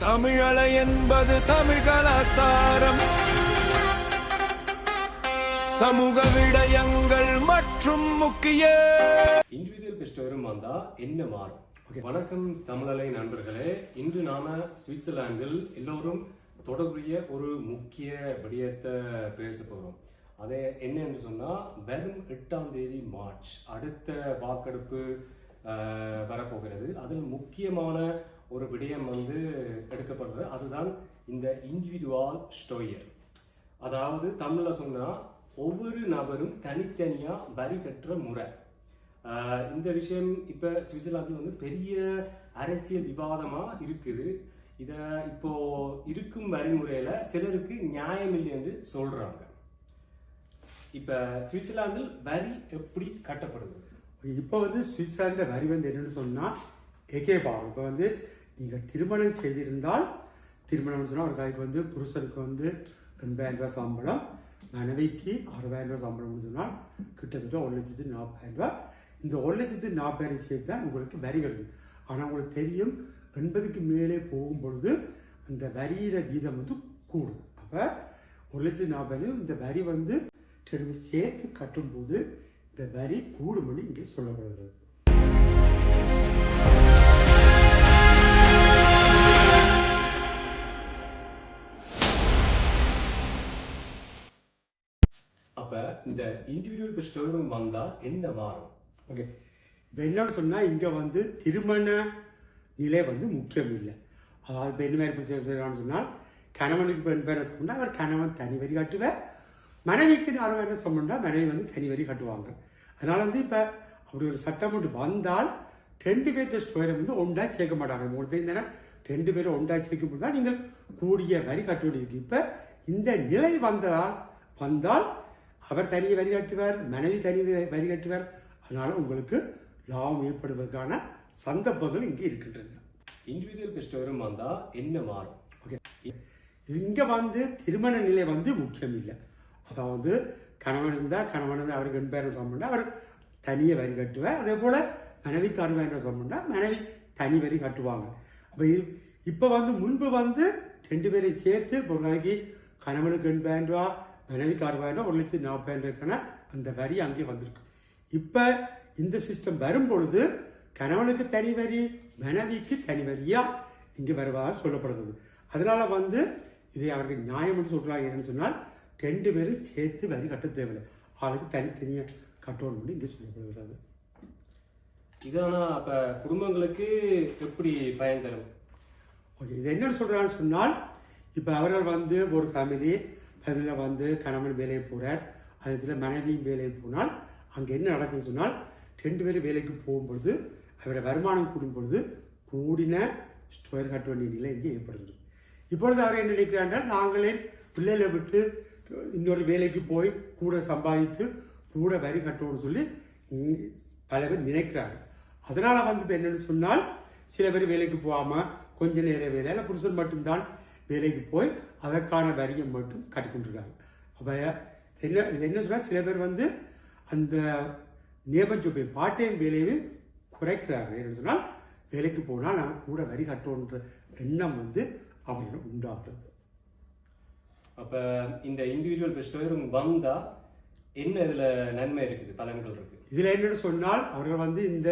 தமிழலை என்பது தமிழ் கலாசாரம் சமூக விடயங்கள் மற்றும் முக்கிய இண்டிவிஜுவல் பெஸ்ட் வரும் வந்தா என்ன மாறும்? வணக்கம் தமிழலை நண்பர்களே. இன்று நாம சுவிட்சர்லாந்தில் எல்லோரும் தொடர்புடைய ஒரு முக்கிய விடயத்தை பேச போறோம். அது என்ன என்று சொன்னா வரும் எட்டாம் தேதி மார்ச் அடுத்த வாக்கெடுப்பு ஆஹ், வரப்போகிறது. அதில் முக்கியமான ஒரு விடயம் வந்து எடுக்கப்படுறது அதுதான் இந்த இண்டிவிஜுவல் ஸ்டோயர் அதாவது தமிழில் சொன்னால் ஒவ்வொரு நபரும் தனித்தனியாக வரி கட்டுற முறை. இந்த விஷயம் இப்போ சுவிட்சர்லாந்தில் வந்து பெரிய அரசியல் விவாதமாக இருக்குது. இதை இப்போ இருக்கும் வரிமுறையில் சிலருக்கு நியாயம் இல்லை என்று இப்போ சுவிட்சர்லாந்தில் வரி எப்படி கட்டப்படுது? இப்போ வந்து சுவிட்சர்லாந்து வரி வந்து என்னன்னு சொன்னால் ஏகே பாவம் இப்போ வந்து நீங்கள் திருமணம் செய்திருந்தால் திருமணம் சொன்னால் ஒரு காய்க்கு வந்து புருஷனுக்கு வந்து எண்பதாயிரம் ரூபாய் சம்பளம் மனைவிக்கு அறுபதாயிரம் ரூபாய் சம்பளம்னு சொன்னால் கிட்டத்தட்ட ஒரு லட்சத்து நாற்பதாயிரம் ரூபாய். இந்த ஒரு லட்சத்து நாற்பதாயிரம் சேர்த்து தான் உங்களுக்கு வரி வருது. ஆனால் உங்களுக்கு தெரியும் எண்பதுக்கு மேலே போகும் பொழுது அந்த வரியிட வீதம் வந்து கூடும். அப்போ ஒரு லட்சத்து நாற்பதாயிரம் இந்த வரி வந்து சேர்த்து கட்டும்போது இந்த வரி கூடும்னு இங்கே சொல்லப்படுகிறது. இந்த இண்டிவிஜுவல் பெஸ்ட் வந்தா என்ன மாறும்? ஓகே இப்போ என்னன்னு சொன்னால் இங்கே வந்து திருமண நிலை வந்து முக்கியம் இல்லை. அதாவது பெண் மேற்பு சொன்னால் கணவனுக்கு பெண் பேரை சொன்னால் அவர் கணவன் தனி வரி கட்டுவார். மனைவிக்கு யாரும் என்ன சொன்னா மனைவி வந்து தனி வரி கட்டுவாங்க. அதனால வந்து இப்போ அப்படி ஒரு சட்டம் ஒன்று வந்தால் ரெண்டு பேர்த்த ஸ்டோரை வந்து ஒன்றா சேர்க்க மாட்டாங்க. உங்களுக்கு தெரிந்தனா ரெண்டு பேரும் ஒன்றா சேர்க்கும் போது தான் நீங்கள் கூடிய வரி கட்ட வேண்டியிருக்கு இப்போ இந்த நிலை வந்ததால் வந்தால் அவர் தனி வரி கட்டுவார் மனைவி தனி வரி கட்டுவார். அதனால உங்களுக்கு லாபம் ஏற்படுவதற்கான சந்தர்ப்பங்கள் இங்கே இருக்கின்றன. இண்டிவிஜுவல் பெஸ்ட் வந்தா என்ன மாறும்? ஓகே இங்க வந்து திருமண நிலை வந்து முக்கியம் இல்லை அதாவது கணவன் இருந்தால் கணவன் அவருக்கு பேரும் சம்பந்தம் அவர் தனியே வரி கட்டுவார். அதே போல மனைவிக்கு அறுபதாயிரம் சம்பந்தம் மனைவி தனி வரி கட்டுவாங்க. அப்போ இப்போ வந்து முன்பு வந்து ரெண்டு பேரையும் சேர்த்து நாளைக்கு கணவனுக்கு எண்பதாயிரம் ரூபா ரூபா ஒரு லட்சத்தி நாற்பதாயிரம் அந்த வரி அங்கே வந்திருக்கு. இப்போ இந்த சிஸ்டம் வரும் பொழுது கணவனுக்கு தனி வரி மனைவிக்கு தனி வரியா இங்கே வருவதாக சொல்லப்படுகிறது. அதனால வந்து இதை அவர்கள் நியாயம்னு சொல்றாங்க. என்னன்னு சொன்னால் ரெண்டு பேரும் சேர்த்து வரி கட்ட தேவையில்லை. ஆளுக்கு தனித்தனியாக கட்டணும்னு இங்கே சொல்லப்படுகிறது. இதானா? அப்ப குடும்பங்களுக்கு எப்படி பயன் தரும்? ஓகே இது என்ன சொல்றான்னு சொன்னால் இப்போ அவர்கள் வந்து ஒரு ஃபேமிலி ஃபேமிலியில் வந்து கணவன் வேலையை போகிறார் அதில் மனைவியும் வேலைக்கு போனால் அங்கே என்ன நடக்குன்னு சொன்னால் ரெண்டு பேரும் வேலைக்கு போகும்பொழுது அவரோட வருமானம் கூடும் பொழுது கூடின ஸ்டோர் கட்ட வேண்டிய நிலை இங்கே ஏற்படுகிறது இப்பொழுது அவர் என்ன நினைக்கிறார்கள் நாங்களே பிள்ளைகளை விட்டு இன்னொரு வேலைக்கு போய் கூட சம்பாதித்து கூட வரி கட்டணும்னு சொல்லி பல பேர் நினைக்கிறாங்க. அதனால் வந்து என்னென்னு சொன்னால் சில பேர் வேலைக்கு போகாமல் கொஞ்ச நேர வேலையில் புருஷன் மட்டும்தான் வேலைக்கு போய் அதற்கான வரியை மட்டும் கட்டிக்கொண்டிருக்காங்க. அப்ப என்ன இது என்ன சொன்னா சில பேர் வந்து அந்த நேபஞ்சொப்பை பார்ட் டைம் வேலையை குறைக்கிறாங்க என்ன சொன்னால் வேலைக்கு போனால் நாங்கள் கூட வரி கட்டணுன்ற எண்ணம் வந்து அவர்களிடம் உண்டாகிறது. அப்ப இந்த இண்டிவிஜுவல் பெஸ்ட் வந்தா என்ன இதுல நன்மை இருக்குது பலன்கள் இருக்கு? இதுல என்னன்னு சொன்னால் அவர்கள் வந்து இந்த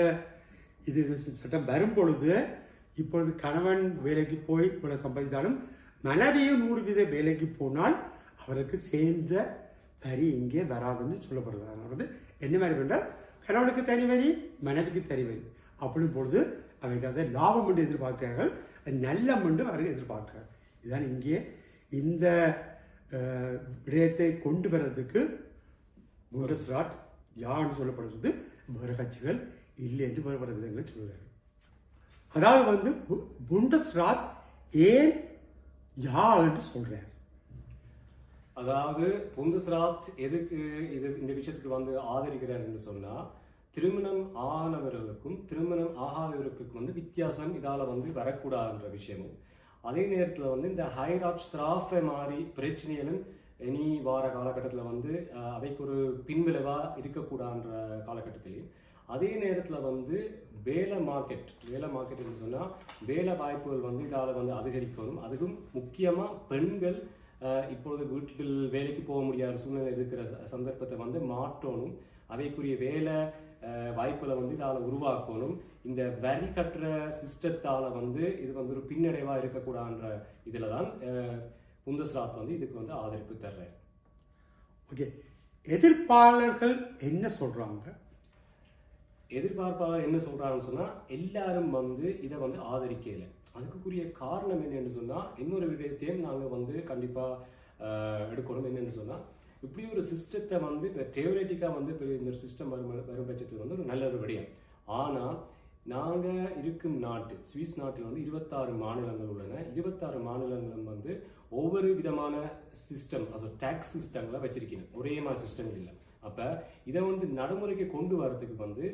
இது சட்டம் வரும் பொழுது இப்பொழுது கணவன் வேலைக்கு போய் இவ்வளவு சம்பாதித்தாலும் மனைவியும் நூறு வீத வேலைக்கு போனால் அவருக்கு சேர்ந்த வரி இங்கே வராதுன்னு சொல்லப்படுது அதாவது என்ன மாதிரி என்றால் கணவனுக்கு தனி வரி மனைவிக்கு தனி வரி. அப்படின் பொழுது அவங்க அதை லாபம் என்று எதிர்பார்க்கிறார்கள் நல்ல என்று அவர்கள் எதிர்பார்க்கிறார்கள் இதுதான் இங்கே இந்த விடயத்தை கொண்டு வர்றதுக்கு புண்டஸ்ராட் யான்னு சொல்லப்படுகிறது? வேறு கட்சிகள் இல்லை என்று வேறு விதங்களை சொல்கிறார்கள். அதாவது வந்து பு- ஏன் யா என்று சொல்றார் அதாவது புந்துஸ்ராத் எதுக்கு இது இந்த விஷயத்துக்கு வந்து ஆதரிக்கிறார் என்று சொன்னா திருமணம் ஆனவர்களுக்கும் திருமணம் ஆகாதவர்களுக்கும் வந்து வித்தியாசம் இதால வந்து வரக்கூடாதுன்ற விஷயமும். அதே நேரத்துல வந்து இந்த ஹைராஜ் ஸ்திராஃபை மாதிரி பிரச்சனைகளும் இனி வார காலகட்டத்தில் வந்து அவைக்கு ஒரு பின்விளைவா இருக்கக்கூடாதுன்ற காலகட்டத்திலையும் அதே நேரத்தில் வந்து வேலை மார்க்கெட் வேலை மார்க்கெட்னு சொன்னால் வேலை வாய்ப்புகள் வந்து இதால் வந்து அதிகரிக்கணும் அதுக்கும் முக்கியமாக பெண்கள் இப்பொழுது வீட்டில் வேலைக்கு போக முடியாத சூழ்நிலை இருக்கிற ச- சந்தர்ப்பத்தை வந்து மாற்றணும். அவைக்குரிய வேலை வாய்ப்புகளை வந்து இதால் உருவாக்கணும். இந்த வரி கட்டுற சிஸ்டத்தால் வந்து இது வந்து ஒரு பின்னடைவாக இருக்கக்கூடாதுன்ற இதில் தான் புந்தஸ்ராத் வந்து இதுக்கு வந்து ஆதரிப்பு தர்றார். ஓகே. எதிர்ப்பாளர்கள் என்ன சொல்கிறாங்க எதிர்பார்ப்பாளர் என்ன சொல்றாங்கன்னு சொன்னா எல்லாரும் வந்து இதை வந்து ஆதரிக்கல. அதுக்குரிய காரணம் என்னன்னு சொன்னா இன்னொரு விடயத்தையும் நாங்க வந்து கண்டிப்பா எடுக்கணும் என்னன்னு சொன்னா இப்படி ஒரு சிஸ்டத்தை வந்து இப்போ தேவரேட்டிக்காக வந்து இந்த ஒரு சிஸ்டம் வரும் வரும் பட்சத்துக்கு வந்து ஒரு நல்ல ஒரு விடயம். ஆனா நாங்க இருக்கும் நாட்டு சுவிஸ் நாட்டில் வந்து இருபத்தாறு மாநிலங்கள் உள்ளன. இருபத்தாறு மாநிலங்களும் வந்து ஒவ்வொரு விதமான சிஸ்டம் அதாவது டேக்ஸ் சிஸ்டங்களை வச்சிருக்கணும் ஒரே மாதிரி சிஸ்டம் இல்லை. அப்ப இதை வந்து நடைமுறைக்கு கொண்டு வரதுக்கு வந்து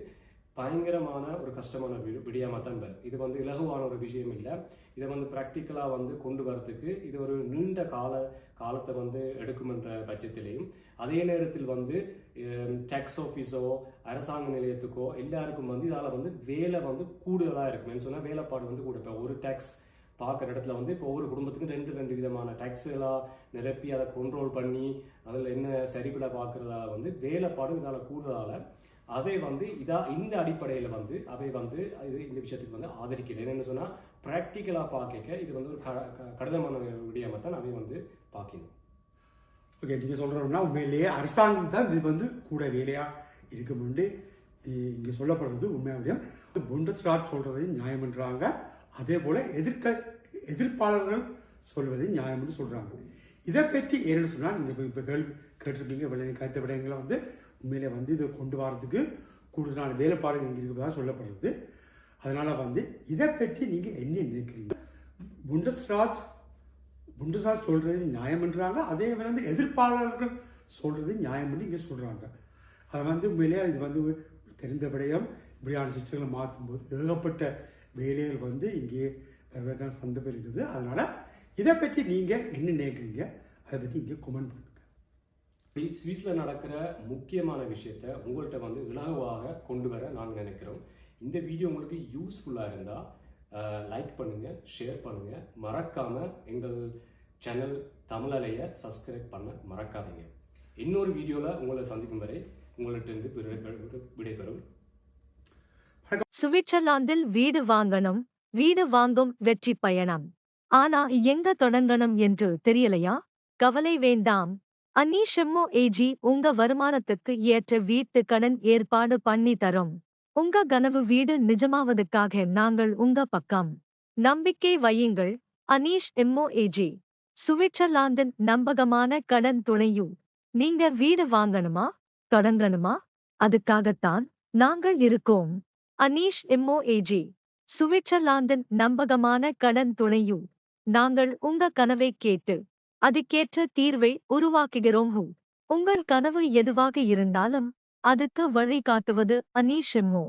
பயங்கரமான ஒரு கஷ்டமான வி- விடயமா தான் இது வந்து இலகுவான ஒரு விஷயம் இல்லை. இதை வந்து ப்ராக்டிக்கலாக வந்து கொண்டு வரத்துக்கு இது ஒரு நீண்ட கால காலத்தை வந்து எடுக்குமென்ற பட்சத்திலையும் அதே நேரத்தில் வந்து டேக்ஸ் ஆஃபீஸோ அரசாங்க நிலையத்துக்கோ எல்லாருக்கும் வந்து இதால் வந்து வேலை வந்து கூடுதலாக இருக்கும் சொன்னால் வேலைப்பாடு வந்து கூட. இப்போ ஒரு டேக்ஸ் பார்க்குற இடத்துல வந்து இப்போ ஒவ்வொரு குடும்பத்துக்கும் ரெண்டு ரெண்டு விதமான டேக்ஸ்களாக நிரப்பி அதை கண்ட்ரோல் பண்ணி அதில் என்ன சரிபட பார்க்குறதால வந்து வேலைப்பாடும் இதால் கூடுதலால் அவை வந்து இதா இந்த அடிப்படையில் வந்து அவை வந்து இது இந்த விஷயத்துக்கு வந்து ஆதரிக்கல என்னென்னு சொன்னால் ப்ராக்டிக்கலாக பார்க்க இது வந்து ஒரு க கடினமான விடயமாக தான் அவை வந்து பார்க்கணும் ஓகே நீங்கள் சொல்கிறோம்னா உண்மையிலேயே அரசாங்கம் தான் இது வந்து கூட வேலையாக இருக்கும்னு இ- இங்கே சொல்லப்படுறது உண்மையாக விடயம். புண்டஸ்ராட் சொல்கிறதையும் நியாயம்ன்றாங்க அதே போல் எதிர்க்க எதிர்ப்பாளர்கள் சொல்வதையும் நியாயம்னு சொல்கிறாங்க இதை பற்றி ஏன்னு சொன்னால் நீங்கள் இப்போ கேள்வி கேட்டிருப்பீங்க விளை- கருத்து விடயங்களை வந்து உண்மையிலே வந்து இதை கொண்டு வரதுக்கு கூடுதலான வேலைப்பாடுகள் இங்க இருக்கிறதா சொல்லப்படுறது. அதனால் வந்து இதை பற்றி நீங்கள் என்ன நினைக்கிறீங்க? புண்டஸ்ராஜ் புண்டஸ்ராஜ் சொல்கிறது நியாயம்ன்றாங்க அதே வந்து எதிர்ப்பாளர்கள் சொல்கிறது நியாயம்னு இங்கே சொல்கிறாங்க அதை வந்து உண்மையிலே இது வந்து தெரிந்த விடயம். இப்படியான சிஸ்டங்களை மாற்றும் போது ஏகப்பட்ட வேலைகள் வந்து இங்கே வருவதற்கான சந்தர்ப்பம் இருக்குது அதனால் இதை பற்றி நீங்கள் என்ன நினைக்கிறீங்க? அதை பற்றி இங்கே கமெண்ட் பண்ணுங்கள் ஸ்வீஸ்ல நடக்கிற முக்கியமான விஷயத்த உங்கள்கிட்ட வந்து இலகுவாக கொண்டு வர நான் நினைக்கிறோம். இந்த வீடியோ உங்களுக்கு யூஸ்ஃபுல்லாக இருந்தால் லைக் பண்ணுங்க ஷேர் பண்ணுங்க. மறக்காம எங்கள் சேனல் தமிழலைய சப்ஸ்கிரைப் பண்ண மறக்காதீங்க. இன்னொரு வீடியோல உங்களை சந்திக்கும் வரை உங்கள்கிட்ட இருந்து விடைபெறும். சுவிட்சர்லாந்தில் வீடு வாங்கணும் வீடு வாங்கும் வெற்றி பயணம். ஆனா எங்க தொடங்கணும் என்று தெரியலையா? கவலை வேண்டாம். அன்னீஷம்மோ ஏஜி உங்க வருமானத்துக்கு ஏற்ற வீட்டு கடன் ஏற்பாடு பண்ணி தரும். உங்க கனவு வீடு நிஜமாவதுக்காக நாங்கள் உங்க பக்கம். நம்பிக்கை வையுங்கள் அனீஷ் எம்மோ ஏஜி. சுவிட்சர்லாந்தின் நம்பகமான கடன் துணையும் நீங்க வீடு வாங்கணுமா? தொடங்கணுமா? அதுக்காகத்தான் நாங்கள் இருக்கோம். அனீஷ் எம்மோ ஏஜி. சுவிட்சர்லாந்தின் நம்பகமான கடன் துணையும் நாங்கள் உங்க கனவை கேட்டு அதுக்கேற்ற தீர்வை உருவாக்குகிறோம் ஹூ. உங்கள் கனவு எதுவாக இருந்தாலும் அதுக்கு வழி காட்டுவது அனீஷ் எம்மோ